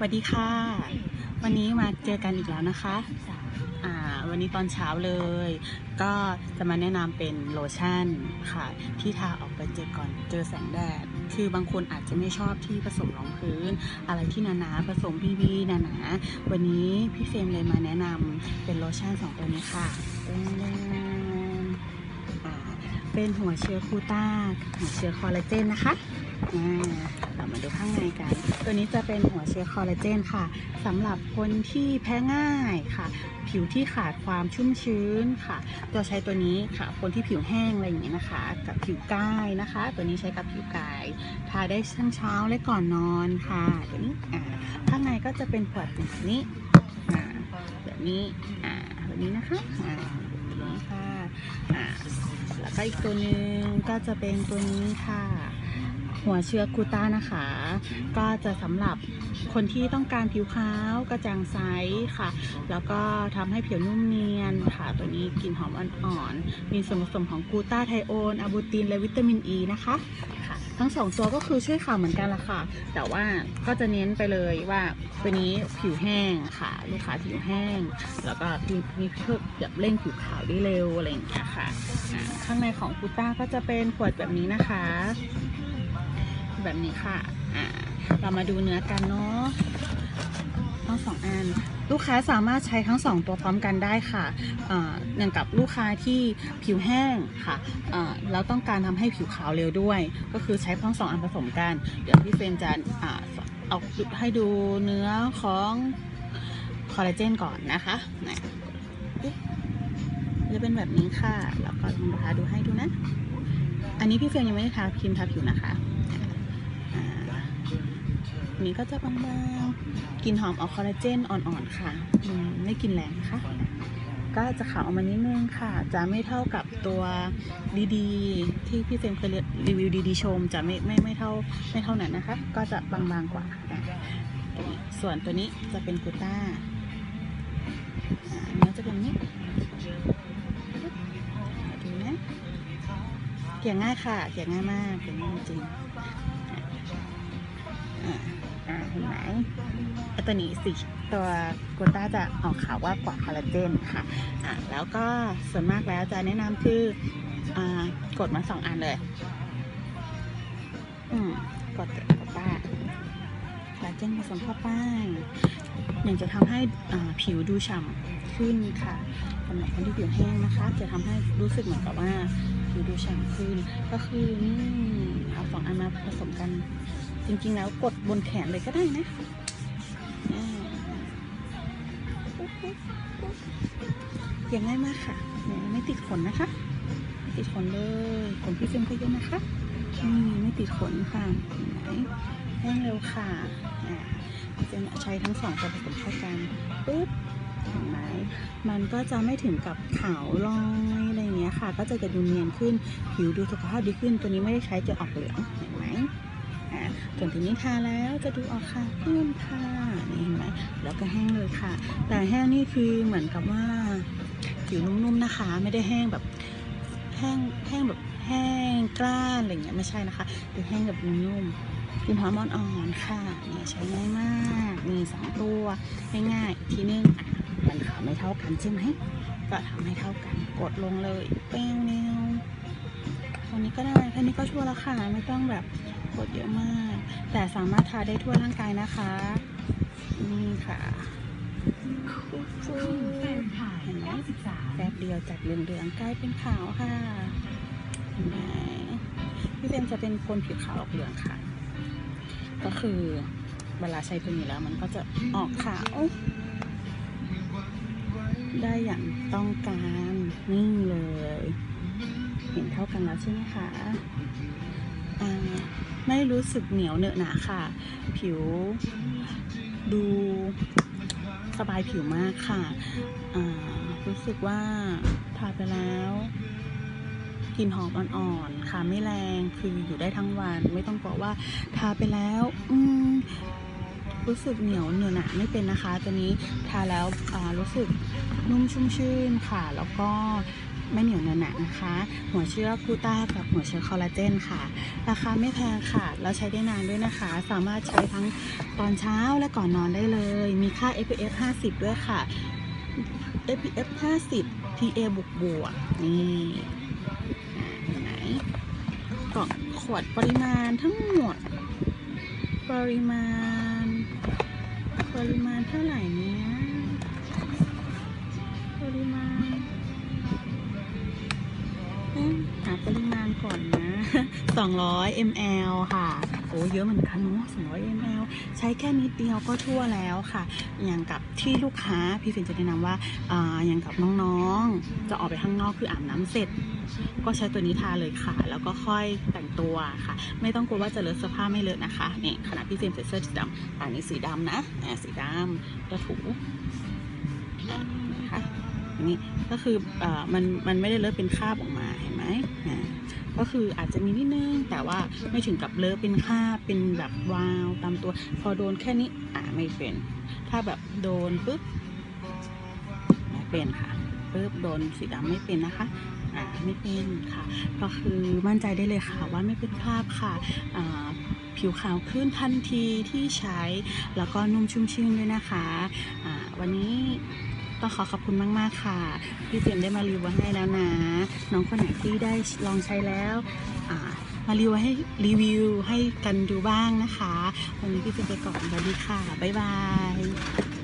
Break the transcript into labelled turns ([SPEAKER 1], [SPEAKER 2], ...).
[SPEAKER 1] สวัสดีค่ะ วันนี้มาเจอกันอีกแล้วนะคะอ่าวันนี้ตอนเช้าเลย ก็จะมาแนะนำเป็นโลชั่นค่ะ ที่ทาออกไปเจอก่อนเจอแสงแดด คือบางคนอาจจะไม่ชอบที่ผสมรองพื้น อะไรที่หนาๆผสมพีพีหนาๆวันนี้พี่เฟรมเลยมาแนะนำเป็นโลชั่นสองตัวนี้ค่ะเป็นอ่าเป็นหัวเชื้อคูต้าหัวเชื้อคอลลาเจนนะคะ เรามาดูข้างในกัน ตัวนี้จะเป็นหัวเชื้อคอลลาเจนค่ะสำหรับคนที่แพ้ง่ายค่ะ ผิวที่ขาดความชุ่มชื้นค่ะ ตัวใช้ตัวนี้ค่ะ คนที่ผิวแห้งอะไรอย่างเงี้ยนะคะ กับผิวกายนะคะ ตัวนี้ใช้กับผิวกายทาได้ทั้งเช้าและก่อนนอนค่ะ ตัวนี้อ่าข้างในก็จะเป็นขวดแบบนี้อ่าแบบนี้อ่าแบบนี้นะคะอ่าแบบนี้ค่ะอ่าแล้วก็อีกตัวหนึ่งก็จะเป็นตัวนี้ค่ะ หัวเชื้อกูต้านะคะ ก็จะสำหรับคนที่ต้องการผิวขาวกระจ่างใสค่ะ แล้วก็ทำให้ผิวนุ่มเนียนค่ะ ตัวนี้กลิ่นหอมอ่อนๆ มีส่วนผสมของกูต้าไทโอนอะบูติน และวิตามินอ e ีนะคะค่ะ ทั้งสองตัวก็คือช่วยขาวเหมือนกันละค่ะ แต่ว่าก็จะเน้นไปเลยว่าตัวนี้ผิวแห้งค่ะ ลูกค้าผิวแห้ง แล้วก็มีเพื่อแบบเร่งผิวขาวได้เร็วอะไรอย่างเงี้ยค่ะ ข้างในของกูต้าก็จะเป็นขวดแบบนี้นะคะ แบบนี้ค่ะ อ่า เรามาดูเนื้อกันเนาะทั้งสองอันลูกค้าสามารถใช้ทั้งสองตัวพร้อมกันได้ค่ะอ่อย่างกับลูกค้าที่ผิวแห้งค่ะอ่าแล้วต้องการทำให้ผิวขาวเร็วด้วย ก็คือใช้ทั้งสองอันผสมกัน เดี๋ยวพี่เฟรมจะอ่าเอาให้ดูเนื้อของคอลลาเจนก่อนนะคะนะจะเป็นแบบนี้ค่ะ แล้วก็ลองทาดูให้ดูนะ อันนี้พี่เฟรมยังไม่ได้ทาครีมทาผิวนะคะ นี้ก็จะบางๆกลิ่นหอมออกคอลลาเจนอ่อนๆค่ะไม่กลิ่นแรงนะคะก็จะขาวออกมานิดนึงค่ะ จะไม่เท่ากับตัวดีๆ ที่พี่เฟมเคยรีวิวดีๆชม จะไม่ไม่ไม่เท่าไม่เท่านั้นนะคะ ก็จะบางๆกว่า ส่วนตัวนี้จะเป็นกูต้าเนื้อจะเป็นนี้ดูนะเกี่ยง่ายค่ะ เกี่ยง่ายมากเกี่ยง่ายจริง ตัวนี้สีตัวกูต้าจะออกขาวว่ากว่าคอลลาเจนค่ะอ่าแล้วก็ส่วนมากแล้วจะแนะนำคืออ่ากดมาสองอันเลย อืมกดกูต้าคอลลาเจนผสมเข้าไปอย่างจะทำให้ผิวดูฉ่ำขึ้นค่ะสำหรับคนที่ผิวแห้งนะคะ จะทำให้รู้สึกเหมือนกับว่าผิวดูฉ่ำขึ้น ก็คือนี่เอาสองอันมาผสมกัน จริงๆแล้วกดบนแขนเลยก็ได้นะอ่าปุ๊บงง่ายมากค่ะ ไม่ติดขนนะคะ ไม่ติดขนเลย ขนพี่เฟมก็เยอะนะคะนี่ไม่ติดขนค่ะเห็นไหมแห้งเร็วค่ะพี่เฟมใช้ทั้งสองตัวผสมเข้ากันปุ๊บเห็นไหมมันก็จะไม่ถึงกับขาวลอยอะไรเงี้ยค่ะ ก็จะจะดูเนียนขึ้น ผิวดูสุขภาพดีขึ้น ตัวนี้ไม่ได้ใช้จะออกเหลืองเห็น ส่วนตัวนี้ทาแล้วจะดูออกค่ะขึ้นค่ะนี่เห็นไหมแล้วก็แห้งเลยค่ะ แต่แห้งนี่คือเหมือนกับว่าผิวนุ่มๆนะคะ ไม่ได้แห้งแบบแห้งแห้งแบบแห้งกล้านอะไรเงี้ยไม่ใช่นะคะคือแห้งแบบนุ่มๆกินหอมอ่อนๆค่ะเนี่ยใช้ง่ายมากมีสองตัวง่ายๆอีกทีนึงอะมันขาวไม่เท่ากันใช่ไหมก็ทำให้เท่ากันกดลงเลยเป้วเนวตรงนี้ก็ได้แค่นี้ก็ชั่วแล้วค่ะไม่ต้องแบบ กดเยอะมาก แต่สามารถทาได้ทั่วร่างกายนะคะ นี่ค่ะเห็นไหมแป๊บเดียวจากเหลืองๆกลายเป็นขาวค่ะเห็นไหมพี่เบนจะเป็นคนผิวขาวออกเหลืองค่ะ ก็คือเวลาใช้ตัวนี้แล้วมันก็จะออกขาวได้อย่างต้องการนี่เลย เห็นเท่ากันแล้วใช่ไหมคะอ่า ไม่รู้สึกเหนียวเหนอะหนาค่ะ ผิวดูสบายผิวมากค่ะ รู้สึกว่าทาไปแล้วกลิ่นหอมอ่อนๆ ค่ะไม่แรงคืออยู่ได้ทั้งวัน ไม่ต้องกลัวว่าทาไปแล้วอืรู้สึกเหนียวเหนอะหนะไม่เป็นนะคะตัวนี้ทาแล้วรู้สึกนุ่มชุ่มชื่นค่ะ แล้วก็ ไม่เหนียวเนอะหนะนะคะ หัวเชื้อกูต้ากับหัวเชื้อคอลลาเจนค่ะ ราคาไม่แพงค่ะ แล้วใช้ได้นานด้วยนะคะ สามารถใช้ทั้งตอนเช้าและก่อนนอนได้เลย มีค่า SPF 50 ด้วยค่ะ SPF 50 PA บวกบวกนี่ไหนกล่องขวดปริมาณทั้งหมด ปริมาณ ปริมาณเท่าไหร่เนี้ยปริมาณ ก่อนนะ 200 ml ค่ะโอ้เยอะเหมือนกันเนาะ200 ml ใช้แค่นิดเดียวก็ทั่วแล้วค่ะ อย่างกับที่ลูกค้าพี่ฟินจะแนะนำว่าอ่าอย่างกับน้องๆ จะออกไปข้างนอกคืออาบน้ำเสร็จ ก็ใช้ตัวนี้ทาเลยค่ะ แล้วก็ค่อยแต่งตัวค่ะ ไม่ต้องกลัวว่าจะเลอะเสื้อผ้าไม่เลอะนะคะนี่ขณะพี่เจมใส่เสื้อสีดำอันนี้สีดำนะอ่าสีดำแล้วถูนะคะอันนี้ก็คือเอ่อมันมันไม่ได้เลอะเป็นคราบออกมาเห็นไหมอ่า ก็คืออาจจะมีนิดนึงแต่ว่าไม่ถึงกับเลอะเป็นคราเป็นแบบวาวตามตัว พอโดนแค่นี้อ่าไม่เป็น ถ้าแบบโดนปุ๊บไม่เป็นค่ะปุ๊บโดนสีดำไม่เป็นนะคะอ่าไม่เป็นค่ะ ก็คือมั่นใจได้เลยค่ะว่าไม่เป็นคราบค่ะอ่าผิวขาวขึ้นทันทีที่ใช้ แล้วก็นุ่มชุ่มชื่นด้วยนะคะอ่าวันนี้ ต้องขอขอบคุณมากๆค่ะ พี่เจมได้มารีวิวให้แล้วนะ น้องคนไหนที่ได้ลองใช้แล้วมารีวิวให้รีวิวให้กันดูบ้างนะคะ วันนี้พี่เจมไปก่อนสวัสดีค่ะ บ๊ายบาย